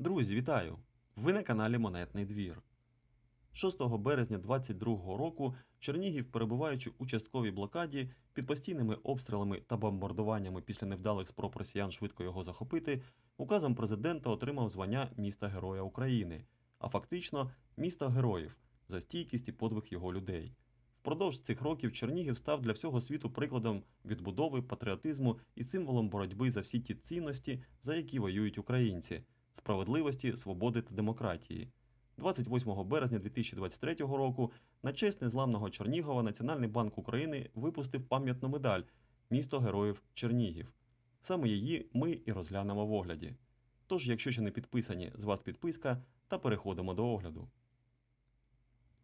Друзі, вітаю! Ви на каналі Монетний двір. 6 березня 2022 року Чернігів, перебуваючи у частковій блокаді, під постійними обстрілами та бомбардуваннями після невдалих спроб росіян швидко його захопити, указом президента отримав звання міста Героя України, а фактично міста героїв за стійкість і подвиг його людей. Впродовж цих років Чернігів став для всього світу прикладом відбудови, патріотизму і символом боротьби за всі ті цінності, за які воюють українці справедливості, свободи та демократії. 28 березня 2023 року на честь незламного Чернігова Національний банк України випустив пам'ятну медаль Місто Героїв Чернігів. Саме її ми і розглянемо в огляді. Тож, якщо ще не підписані, з вас підписка та переходимо до огляду.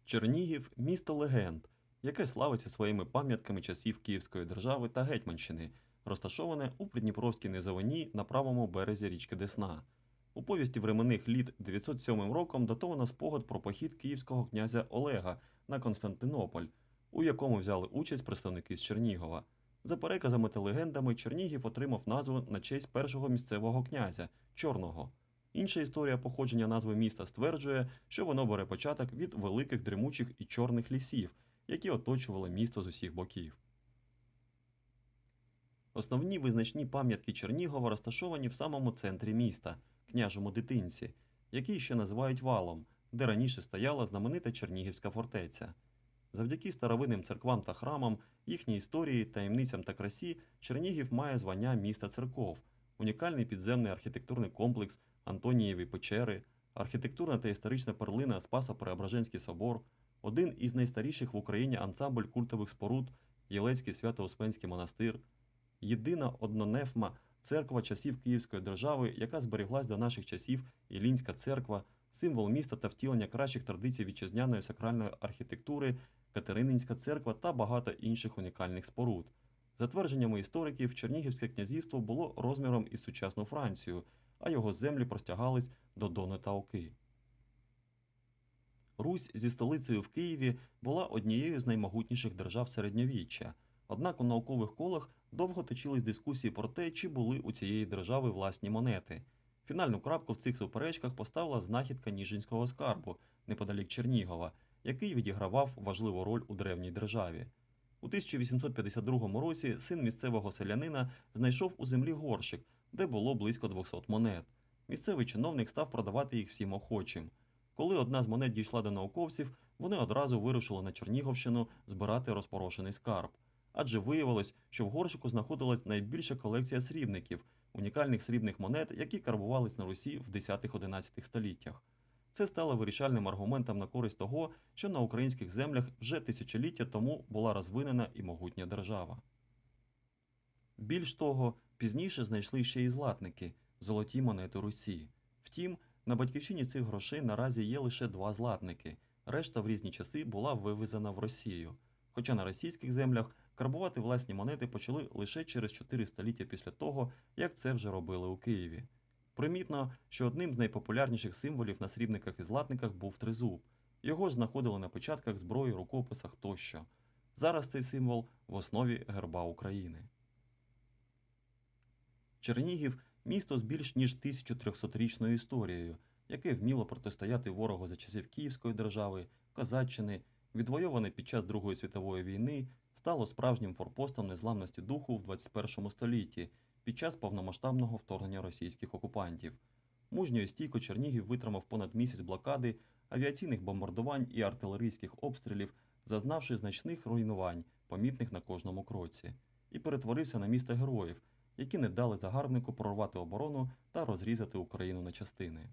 Чернігів місто легенд, яке славиться своїми пам'ятками часів Київської держави та Гетьманщини, розташоване у Придніпровській низовині на правому березі річки Десна. У повісті временних літ 907 роком датовано спогад про похід київського князя Олега на Константинополь, у якому взяли участь представники з Чернігова. За переказами та легендами, Чернігів отримав назву на честь першого місцевого князя Чорного. Інша історія походження назви міста стверджує, що воно бере початок від великих дремучих і чорних лісів, які оточували місто з усіх боків. Основні визначні пам'ятки Чернігова розташовані в самому центрі міста, княжому дитинці, який ще називають валом, де раніше стояла знаменита Чернігівська фортеця. Завдяки старовинним церквам та храмам, їхній історії, таємницям та красі, Чернігів має звання міста церков, унікальний підземний архітектурний комплекс Антонієві печери, архітектурна та історична перлина Спасо-Преображенський собор, один із найстаріших в Україні ансамбль культових споруд Єлецький Свято-Успенський монастир, єдина однонефма церква часів Київської держави, яка зберіглась до наших часів Ілінська церква, символ міста та втілення кращих традицій вітчизняної сакральної архітектури, Катерининська церква та багато інших унікальних споруд. За твердженнями істориків, Чернігівське князівство було розміром із сучасну Францію, а його землі простягались до Дону та Оки. Русь зі столицею в Києві була однією з наймогутніших держав середньовіччя. Однак у наукових колах довго точились дискусії про те, чи були у цієї держави власні монети. Фінальну крапку в цих суперечках поставила знахідка Ніжинського скарбу неподалік Чернігова, який відігравав важливу роль у древній державі. У 1852 році син місцевого селянина знайшов у землі горщик, де було близько 200 монет. Місцевий чиновник став продавати їх всім охочим. Коли одна з монет дійшла до науковців, вони одразу вирушили на Чернігівщину збирати розпорошений скарб. Адже виявилось, що в горщику знаходилась найбільша колекція срібників, унікальних срібних монет, які карбувались на Русі в 10-11 століттях. Це стало вирішальним аргументом на користь того, що на українських землях вже тисячоліття тому була розвинена і могутня держава. Більш того, пізніше знайшли ще й златники золоті монети Русі. Втім, на батьківщині цих грошей наразі є лише два златники, решта в різні часи була вивезена в Росію. Хоча на російських землях карбувати власні монети почали лише через 4 століття після того, як це вже робили у Києві. Примітно, що одним з найпопулярніших символів на срібниках і златниках був тризуб. Його знаходили на початках зброї, рукописах тощо. Зараз цей символ в основі герба України. Чернігів місто з більш ніж 1300-річною історією, яке вміло протистояти ворогу за часів Київської держави, Козаччини, відвойоване під час Другої світової війни, стало справжнім форпостом незламності духу в 21 столітті під час повномасштабного вторгнення російських окупантів. Мужньо і стійко Чернігів витримав понад місяць блокади, авіаційних бомбардувань і артилерійських обстрілів, зазнавши значних руйнувань, помітних на кожному кроці, і перетворився на місто героїв, які не дали загарбнику прорвати оборону та розрізати Україну на частини.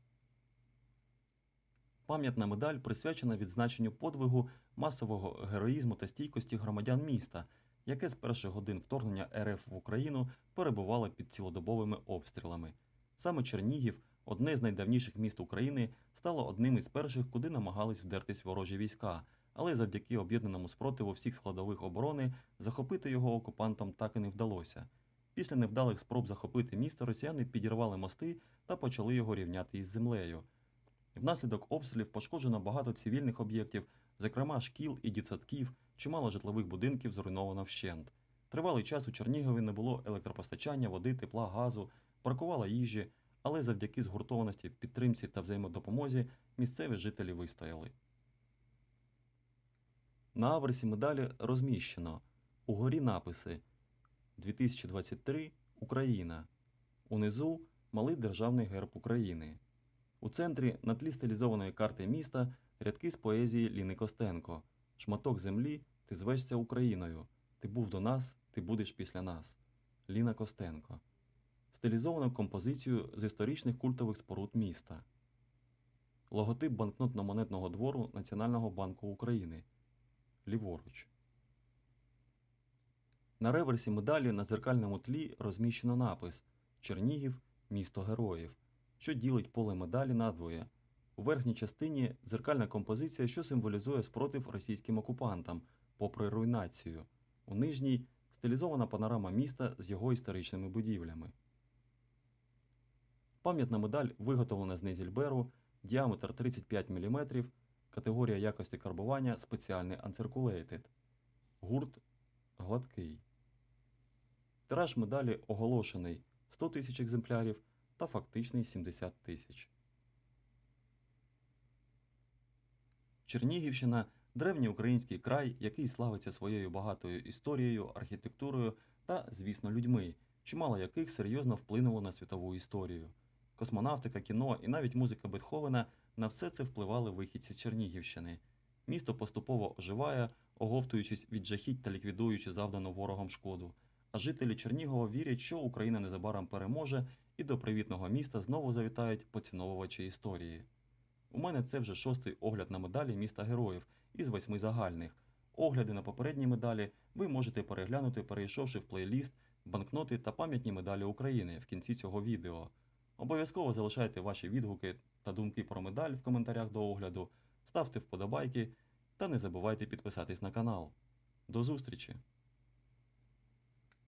Пам'ятна медаль присвячена відзначенню подвигу масового героїзму та стійкості громадян міста, яке з перших годин вторгнення РФ в Україну перебувало під цілодобовими обстрілами. Саме Чернігів, одне з найдавніших міст України, стало одним із перших, куди намагались вдертись ворожі війська, але завдяки об'єднаному спротиву всіх складових оборони захопити його окупантам так і не вдалося. Після невдалих спроб захопити місто росіяни підірвали мости та почали його рівняти із землею. Внаслідок обстрілів пошкоджено багато цивільних об'єктів, зокрема шкіл і дитсадків, чимало житлових будинків зруйновано вщент. Тривалий час у Чернігові не було електропостачання, води, тепла, газу, бракувало їжі, але завдяки згуртованості, підтримці та взаємодопомозі місцеві жителі вистояли. На аверсі медалі розміщено угорі написи 2023 Україна. Унизу малий державний герб України. У центрі на тлі стилізованої карти міста рядки з поезії Ліни Костенко. Шматок землі, ти звешся Україною. Ти був до нас, ти будеш після нас. Ліна Костенко. Стилізовану композицію з історичних культових споруд міста. Логотип банкнотно-монетного двору Національного банку України. Ліворуч. На реверсі медалі на дзеркальному тлі розміщено напис Чернігів місто героїв, що ділить поле медалі надвоє. У верхній частині дзеркальна композиція, що символізує спротив російським окупантам, попри руйнацію. У нижній стилізована панорама міста з його історичними будівлями. Пам'ятна медаль виготовлена з незільберу, діаметр 35 мм, категорія якості карбування спеціальний Uncirculated. Гурт гладкий. Тираж медалі оголошений 100 тисяч екземплярів та фактичний 70 тисяч. Чернігівщина древній український край, який славиться своєю багатою історією, архітектурою та, звісно, людьми, чимало яких серйозно вплинуло на світову історію. Космонавтика, кіно і навіть музика Бетховена на все це впливали вихідці з Чернігівщини. Місто поступово оживає, оговтуючись від жахіть та ліквідуючи завдану ворогом шкоду. А жителі Чернігова вірять, що Україна незабаром переможе і до привітного міста знову завітають поціновувачі історії. У мене це вже шостий огляд на медалі міста героїв із восьми загальних. Огляди на попередні медалі ви можете переглянути, перейшовши в плейліст банкноти та пам'ятні медалі України в кінці цього відео. Обов'язково залишайте ваші відгуки та думки про медаль в коментарях до огляду, ставте вподобайки та не забувайте підписатись на канал. До зустрічі!